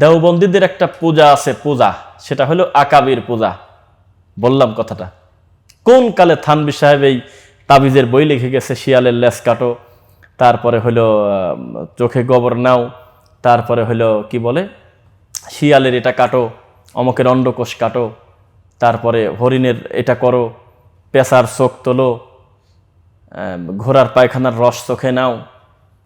দেওবন্দীদের একটা পূজা আছে, পূজা। সেটা হলো আকাবির পূজা। বললাম কথাটা। কোন কালে থানবি সাহেব এই তাবিজের বই লিখে গেছে? শিয়ালের লেস কাটো, তারপরে হলো চোখে গোবর নাও, তারপরে হলো, কি বলে? শিয়ালের এটা কাটো, অমকের অন্ডকোষ কাটো, তারপরে হরিণের এটা করো পেশার চোখ তোলো ঘোড়ার পায়খানার রস চোখে নাও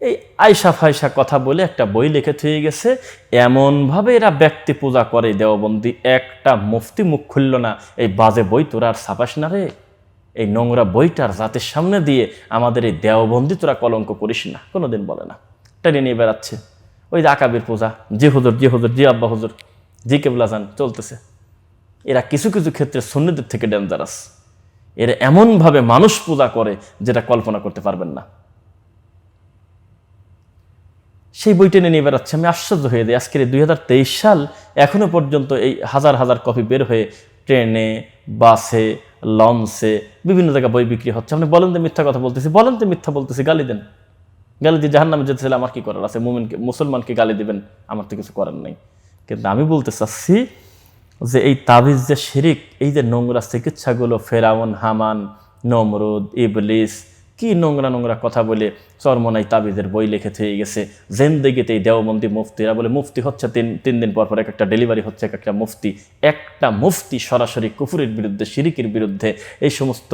এই আয়সা ফায়সা কথা বলে একটা বই লিখে থয়ে গেছে। এমনভাবে এরা ব্যক্তি পূজা করে দেওবন্দি, একটা মুফতি মুখ খুলল না। এই বাজে বই তোরা আর ছাপাস না রে। এই নোংরা বইটার জাতির সামনে দিয়ে আমাদের এই দেওবন্দি তোরা কলঙ্ক করিস না। কোনোদিন বলে না। টেনে নিয়ে বেড়াচ্ছে। ওই যে আকাবির পূজা, জি হুজুর জি হুজুর, জি আব্বা হুজুর, জি কেবলা যান চলতেছে। এরা কিছু কিছু ক্ষেত্রে সুন্নিদের থেকে ডেঞ্জারাস এরা এমনভাবে মানুষ পূজা করে যেটা কল্পনা করতে পারবেন না। সেই বই টেনে নিয়ে বেড়াচ্ছে। আমি আশ্চর্য হয়ে যাই। আজকের দুই সাল এখনও পর্যন্ত এই হাজার হাজার কপি বের হয়ে ট্রেনে, বাসে, লঞ্চে বিভিন্ন জায়গায় বই বিক্রি হচ্ছে। আপনি বলেন তো মিথ্যা কথা বলতেছি। বলেন তো মিথ্যা বলতেছি। গালি দেন। গালি দিয়ে জাহান নামে যেতে আমার কি করার আছে? মুমিনকে, মুসলমানকে গালি দিবেন। আমার তো কিছু করার নেই। কিন্তু আমি বলতে চাচ্ছি যে এই তাবিজ যে শিরিক, এই যে নোংরা চিকিৎসাগুলো, ফেরাউন, হামান, নমরুদ, ইবলিস কি নোংরা নোংরা কথা বলে চরমনাই তাবিদের বই লিখে থেকে গেছে। জেন্দেগিতে এই দেওবন্দি মুফতিরা বলে মুফতি হচ্ছে তিন তিন দিন পর পর এক একটা ডেলিভারি হচ্ছে এক একটা মুফতি। একটা মুফতি সরাসরি কুফুরের বিরুদ্ধে, শিরিকের বিরুদ্ধে, এই সমস্ত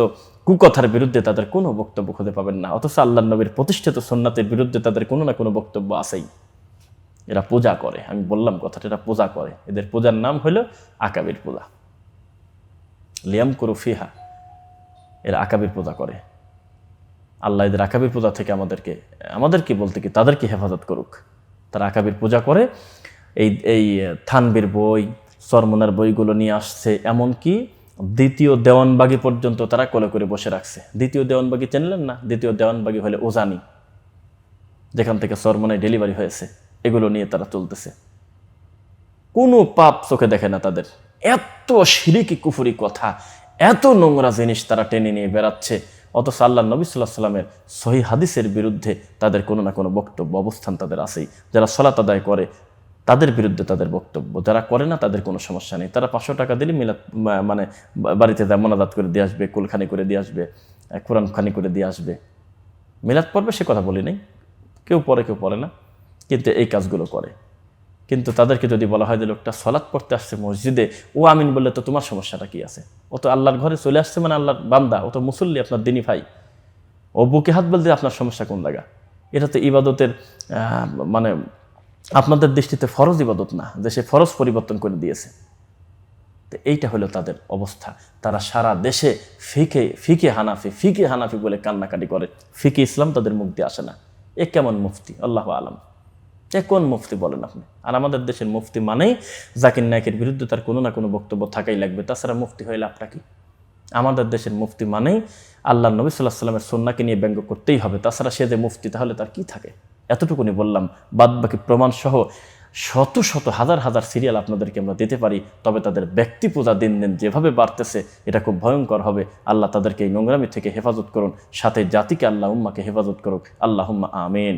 কুকথার বিরুদ্ধে তাদের কোনো বক্তব্য খুঁজে পাবেন না। অথচ আল্লাহ নবীর প্রতিষ্ঠিত সন্ন্যাতের বিরুদ্ধে তাদের কোনো না কোনো বক্তব্য আছেই। এরা পূজা করে, আমি বললাম কথাটা, এরা পূজা করে। এদের পূজার নাম হলো আকাবির পূজা। লিয়াম করু ফিহা, এরা আকাবির পূজা করে। আল্লাহ এদের আকাবির পূজা থেকে আমাদেরকে আমাদেরকে বলতে কি, তাদেরকে হেফাজত করুক। তারা আকাবির পূজা করে। এই এই, থানবির বই, সরমনার বইগুলো নিয়ে আসছে। এমনকি দ্বিতীয় দেওয়ানবাগি পর্যন্ত তারা কোলে করে বসে রাখছে। দ্বিতীয় দেওয়ানবাগি চেনলেন না? দ্বিতীয় দেওয়ানবাগি হলে ওজানি। যেখান থেকে সরমনায় ডেলিভারি হয়েছে। এগুলো নিয়ে তারা চলতেছে। কোনো পাপ চোখে দেখে না তাদের। এত সিরিকি কুফুরি কথা, এত নোংরা জিনিস তারা টেনে নিয়ে বেড়াচ্ছে। অথচ আল্লাহ নবী সাল্লাহ সাল্লামের সহি হাদিসের বিরুদ্ধে তাদের কোনো না কোনো বক্তব্য, অবস্থান তাদের আছেই। যারা সলাত আদায় করে, তাদের বিরুদ্ধে তাদের বক্তব্য। যারা করে না, তাদের কোনো সমস্যা নেই। তারা পাঁচশো টাকা দিলে মিলাদ মানে বাড়িতে যা মোনাজাত করে দিয়ে আসবে, কুলখানি করে দিয়ে আসবে কোরআন খানি করে দিয়ে আসবে। মিলাদ পড়বে সে কথা বলি নাই। কেউ পড়ে কেউ পড়ে না। কিন্তু এই কাজগুলো করে। কিন্তু তাদেরকে যদি বলা হয় যে লোকটা সলাৎ পড়তে আসছে মসজিদে, ও আমিন বললে তো তোমার সমস্যাটা কি আছে? ও তো আল্লাহর ঘরে চলে আসছে মানে আল্লাহর বান্দা, ও তো মুসল্লি, আপনার দিনী ভাই। ও বুকে হাত বলতে আপনার সমস্যা কোন জায়গা? এটা তো ইবাদতের মানে আপনাদের দৃষ্টিতে ফরজ ইবাদত না, যে সে ফরজ পরিবর্তন করে দিয়েছে। তো এইটা হলো তাদের অবস্থা। তারা সারা দেশে ফিকে ফিকে হানাফি ফিকে হানাফি বলে কান্নাকাটি করে। ফিকে ইসলাম তাদের দিয়ে আসে না। এ কেমন মুফতি? আল্লাহ আলম। এ কোন মুফতি বলেন আপনি? আর আমাদের দেশের মুফতি মানেই জাকির নায়কের বিরুদ্ধে তার কোনো না কোনো বক্তব্য থাকাই লাগবে। তাছাড়া মুফতি হয়ে লাভটা কি? আমাদের দেশের মুফতি মানেই আল্লাহ নবী সাল্লাহ সাল্লামের সন্নাকে নিয়ে ব্যঙ্গ করতেই হবে। তাছাড়া সে যে মুফতি, তাহলে তার কি থাকে? এতটুকুনি বললাম। বাদ বাকি প্রমাণ সহ শত শত, হাজার হাজার সিরিয়াল আপনাদেরকে আমরা দিতে পারি। তবে তাদের ব্যক্তি পূজা দিন দিন যেভাবে বাড়তেছে, এটা খুব ভয়ঙ্কর হবে। আল্লাহ তাদেরকে এই নোংরামি থেকে হেফাজত করুন। সাথে জাতিকে, আল্লাহ উম্মাকে হেফাজত করুক। আল্লাহ আমিন।